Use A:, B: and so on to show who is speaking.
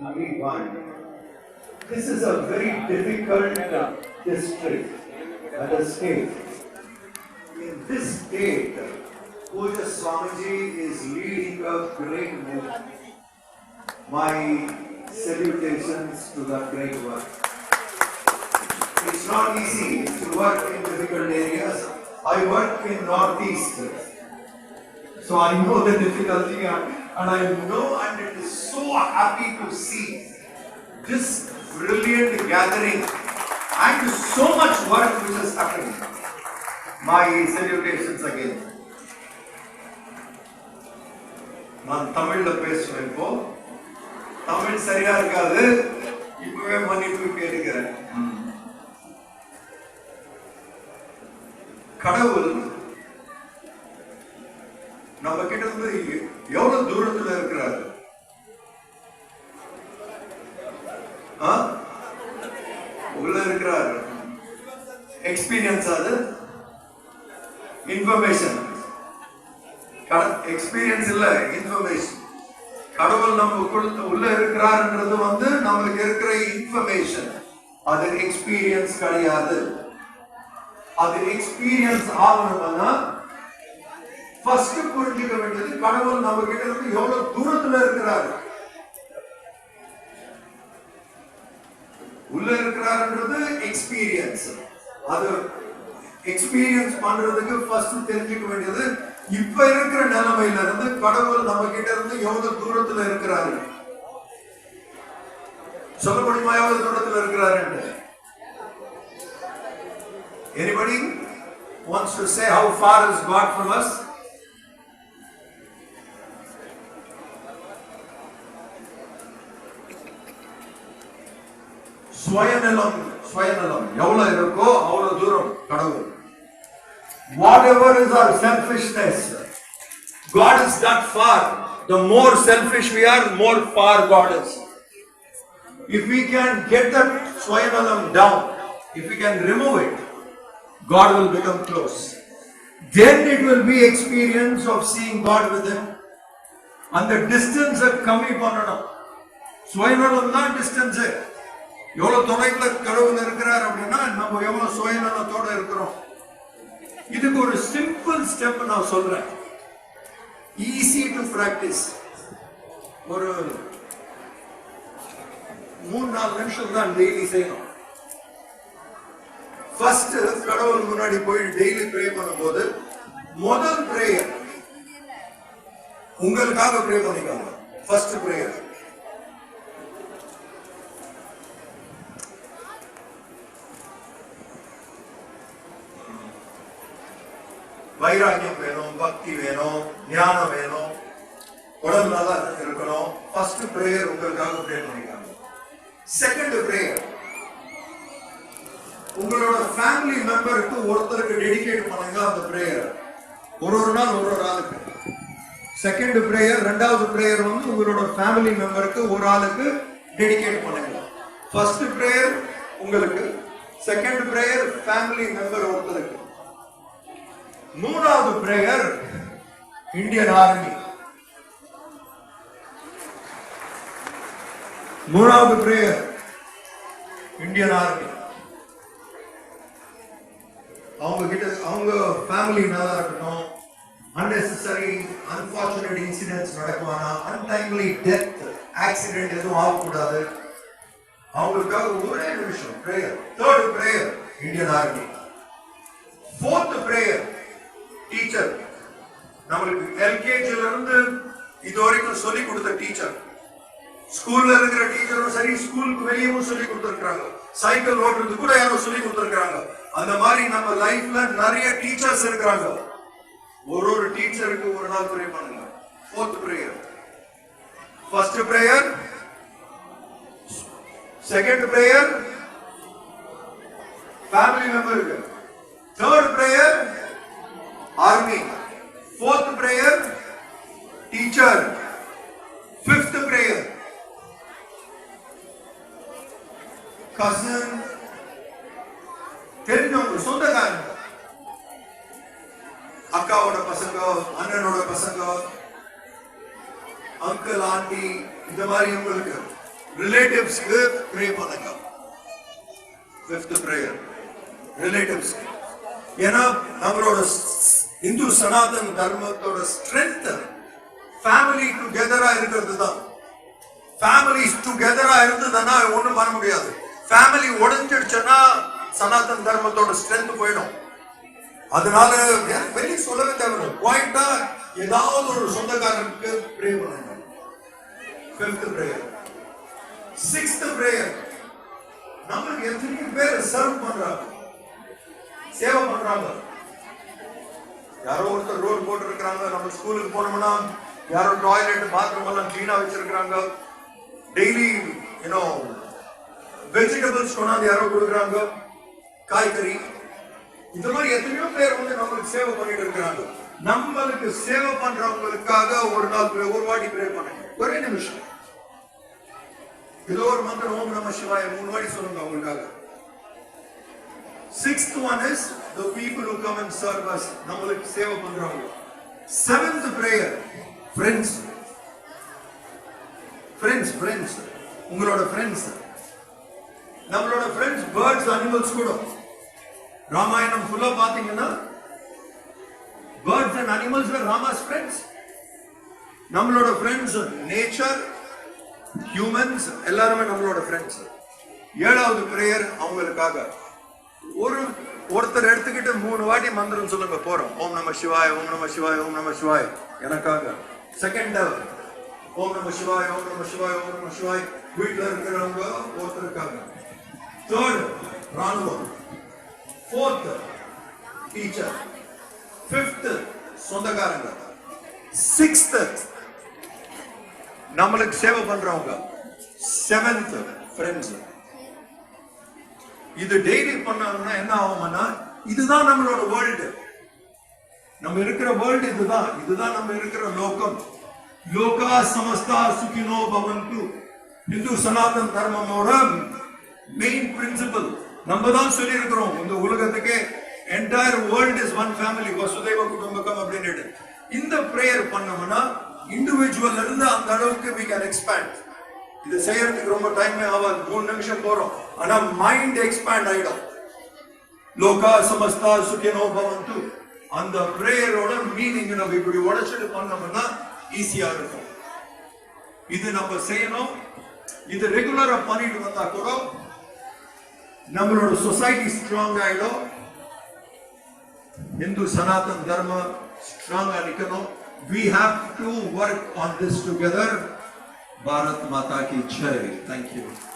A: only one. This is a very difficult uh, district and a state. In this state, Puja Swamiji is leading a great movement. My salutations to that great work. It's not easy to work in difficult areas. I work in Northeast. So I know the difficulty and, and I know and it is so happy to see this brilliant gathering and so much work which has happened. My salutations again. நான் தமிழ்ல பேசுவேன் இப்போ தமிழ் சரியா இருக்காது இப்பவே மன்னிப்பு கேட்கிறேன் கடவுள் நம்ம கிட்ட இருந்து எவ்வளவு தூரத்துல இருக்கிறார்கள் உள்ள இருக்கிறார். எக்ஸ்பீரியன்ஸ் அது? இன்ஃபர்மேஷன் எக்ஸ்பீரியன்ஸ் இல்ல இன்ஃபர்மேஷன் கடவுள் நம்ம உள்ள இருக்கிறார்ன்றது வந்து நம்மளுக்கு இருக்கிற இன்ஃபர்மேஷன் அது எக்ஸ்பீரியன்ஸ் கிடையாது. அது எக்ஸ்பீரியன்ஸ் ஆகணும்னா ஃபர்ஸ்ட் புரிஞ்சுக்க வேண்டியது கடவுள் நம்ம கிட்ட இருந்து எவ்வளவு தூரத்துல இருக்கிறாரு? உள்ள இருக்கிறாருன்றது எக்ஸ்பீரியன்ஸ் அது எக்ஸ்பீரியன்ஸ் பண்றதுக்கு ஃபர்ஸ்ட் தெரிஞ்சுக்க வேண்டியது இப்ப இருக்கிற நிலைமையில இருந்து கடவுள் நம்ம கிட்ட இருந்து எவ்வளவு தூரத்துல இருக்கிறாரு? சொல்ல முடியுமா எவ்வளவு தூரத்துல இருக்கிறாருன்னு Anybody wants to say how far is God from us? சுயநலம் சுயநலம் எவ்வளவு இருக்கோ அவ்வளவு தூரம் கடவுள் whatever is our selfishness god is that far the more selfish we are more far god is if we can get that swayanalam down if we can remove it god will become close then it will be experience of seeing god within அந்த distance கம்மி பண்ணணும் சுயநலம் தான் distance எவ்வளவு தொலைவுல கடவுள் இருக்கிறார் அப்படின்னா நம்ம எவ்வளவு சுயநலத்தோட இருக்கிறோம். இதுக்கு ஒரு சிம்பிள் ஸ்டெப் நான் சொல்றேன். ஈஸி டு பிராக்டிஸ் ஒரு மூணு நாலு நிமிஷம் தான் டெய்லி செய்யணும். ஃபர்ஸ்ட் கடவுள் முன்னாடி போய் டெய்லி ப்ரே பண்ணும்போது முதல் பிரேயர் உங்களுக்காக ப்ரே பண்ணிக்கோங்க. ஃபர்ஸ்ட் பிரேயர் வைராக்கியம் வேணும் பக்தி வேணும் ஞானம் வேணும். உடம்பு நல்லா இருக்கணும். ஃபர்ஸ்ட் ப்ரேயர் உங்களுக்காக ப்ரே பண்ணிக்காங்க. செகண்ட் ப்ரேயர் உங்களோட ஃபேமிலி மெம்பருக்கு ஒருத்தருக்கு டெடிகேட் பண்ணுங்க அந்த ப்ரேயர் ஒரு ஒரு நாள் ஒரு ஒரு ஆளுக்கு. செகண்ட் ப்ரேயர் ரெண்டாவது ப்ரேயர் வந்து உங்களோட ஃபேமிலி மெம்பருக்கு ஒரு ஆளுக்கு டெடிகேட் பண்ணுங்க. ஃபர்ஸ்ட் ப்ரேயர் உங்களுக்கு. செகண்ட் ப்ரேயர் ஃபேமிலி மெம்பர் ஒருத்தருக்கு. மூணாவது பிரேயர் இந்தியன் ஆர்மி. மூணாவது பிரேயர் இந்தியன் ஆர்மி. அவங்க கிட்ட அவங்க ஃபேமிலி நல்லா இருக்கணும் அன்னெசரி அன்பார்ச்சுனேட் இன்சிடென்ட்ஸ் நடக்குவானா அன்டைம்லி டெத் ஆக்சிடென்ட் எதுவும் ஆகக்கூடாது. அவங்களுக்காக ஒரே நிமிஷம் prayer third prayer Indian army fourth prayer teacher. நம்மளுக்கு எல்கேஜில இருந்து இது வரைக்கும் சொல்லி கொடுத்த டீச்சர். ஸ்கூல்ல இருக்கிற டீச்சரும் சரி ஸ்கூலுக்கு வெளியவும் சொல்லி கொடுத்துருக்காங்க சைக்கிள் ஓட்டுறது கூட யாரும் சொல்லி கொடுத்துருக்காங்க அந்த மாதிரி நம்ம லைஃப்ல நிறைய டீச்சர்ஸ் இருக்கிறாங்க. ஒரு ஒரு டீச்சருக்கு ஒரு நாள் ப்ரே பண்ணுங்க. Fourth prayer first prayer second prayer family மெம்பருக்கு third prayer army fourth prayer teacher fifth prayer cousin தெரிஞ்சவங்க சொந்தக்காரங்க. அக்காவோட பசங்க அண்ணனோட பசங்க அங்கிள் ஆண்டி இந்த மாதிரி உங்களுக்கு ரிலேட்டிவ்ஸ்க்கு ப்ரே பண்ணுங்க. ஃபிஃப்த் பிரேயர் ரிலேட்டிவ்ஸ்க்கு ஏன்னா நம்மளோட இந்து சனாதன் தர்மத்தோட ஸ்ட்ரென்த் ஃபேமிலி டுகெதரா இருக்கிறது தான் ஃபேமிலி டுகெதரா இருந்ததுன்னா ஒன்றும் பண்ண முடியாது. ஃபேமிலி உடஞ்சிடுச்சுன்னா சனாதன் தர்மத்தோட ஸ்ட்ரென்த் போயிடும். அதனால எனக்கு வெளியே சொல்லவே தேவை பாயிண்டா ஏதாவது ஒரு சொந்தக்காரனுக்கு ப்ரே பண்ணுங்க ஃபிஃப்த் பிரேயர் சிக்ஸ்த் பிரேயர் நம்மளுக்கு எத்தனை பேர் சர்வ் பண்றாங்க. சேவை பண்றாங்க. யாரோ ஒருத்தர் ரோடு போட்டு நம்ம ஸ்கூலுக்கு போனோம்னா யாரோ டாய்லெட் பாத்ரூம் எல்லாம் கிளீனா வச்சிருக்காங்க டெய்லி யூனோ வெஜிடபிள்ஸ் கொண்டாந்து யாரோ கொடுக்குறாங்க. காய்கறி. இந்த மாதிரி எத்தனையோ பேர் வந்து நம்மளுக்கு சேவை பண்ணிட்டு இருக்கிறாங்க. நம்மளுக்கு சேவை பண்றவங்களுக்காக ஒரு நாள் ஒரு வாட்டி ப்ரே பண்ணுங்க. ஒரே நிமிஷம். ஏதோ ஒரு மந்திரம் ஓம் நம சிவாய மூணு வாட்டி சொல்லுங்க அவங்களுக்காக. Sixth one is the people who come and serve us நம்மளுக்கு சேவை பண்றவங்க. Seventh prayer friends friends friends உங்களோட ஃப்ரெண்ட்ஸ் நம்மளோட ஃப்ரெண்ட்ஸ் பேர்ட்ஸ் அனிமல்ஸ் கூட. ராமாயணம் ஃபுல்லா பாத்தீங்கன்னா birds and animals Rama's friends நம்மளோட ஃப்ரெண்ட்ஸ் நேச்சர் ஹியூமன்ஸ் எல்லாருமே நம்மளோட ஃப்ரெண்ட்ஸ் ஏழாவது பிரேயர் அவங்களுக்காக. ஒரு ஒருத்தர் எடுத்துக்கிட்டு மூணு வாட்டி மந்திரம் சொல்லுங்க போறோம். ஓம் நம சிவாய் ஓம் நம சிவாய் ஓம் நம சிவாய். எனக்காக. செகண்ட் ஓம் நம சிவாய் ஓம் நம சிவாய் ஓம் நம சிவாய். வீட்டுல இருக்கிறவங்க ஒருத்தருக்காக. தேர்ட் ராணுவம். ஃபோர்த் டீச்சர் ஃபிஃப்த் சொந்தக்காரங்க. சிக்ஸ்த் நம்மளுக்கு சேவை பண்றவங்க. செவன்த் ஃப்ரெண்ட்ஸ் இது டெய்லி பண்ணாங்கன்னா என்ன ஆகும்னா இதுதான் நம்மளோட வேர்ல்டு நம்ம இருக்கிற வேர்ல்டு இதுதான். இதுதான் நம்ம இருக்கிற லோகம். லோகா சமஸ்தா சுகினோ பவந்து. இந்து சனாதன் தர்மமோட மெயின் பிரின்சிபல் நம்ம தான் சொல்லி இருக்கிறோம் இந்த உலகத்துக்கு entire world is one family Vasudeva குடும்பகம் அப்படின்னு. இந்த ப்ரேயர் பண்ணோம்னா இண்டிவிஜுவல் இருந்து அந்த அளவுக்கு வி கேன் எக்ஸ்பேண்ட் இதை செய்யறதுக்கு ரொம்ப டைமே ஆகாது. மூணு நிமிஷம் போறோம். ஆனா மைண்ட் எக்ஸ்பேண்ட் ஆயிடும். லோகா சமஸ்தா சுகினோ பவந்து. அந்த பிரேயரோட மீனிங் நம்ம இப்படி உடைச்சிட்டு பண்ணோம்னா ஈஸியா இருக்கும். இது நம்ம செய்யணும். இது ரெகுலரா பண்ணிட்டு வந்தா கூட நம்மளோட சொசைட்டி ஸ்ட்ராங் ஆயிடும். இந்து சனாதன் தர்ம ஸ்ட்ராங்கா நிக்கணும். We have to work on this together. Bharat Mata Ki Jai. Thank you.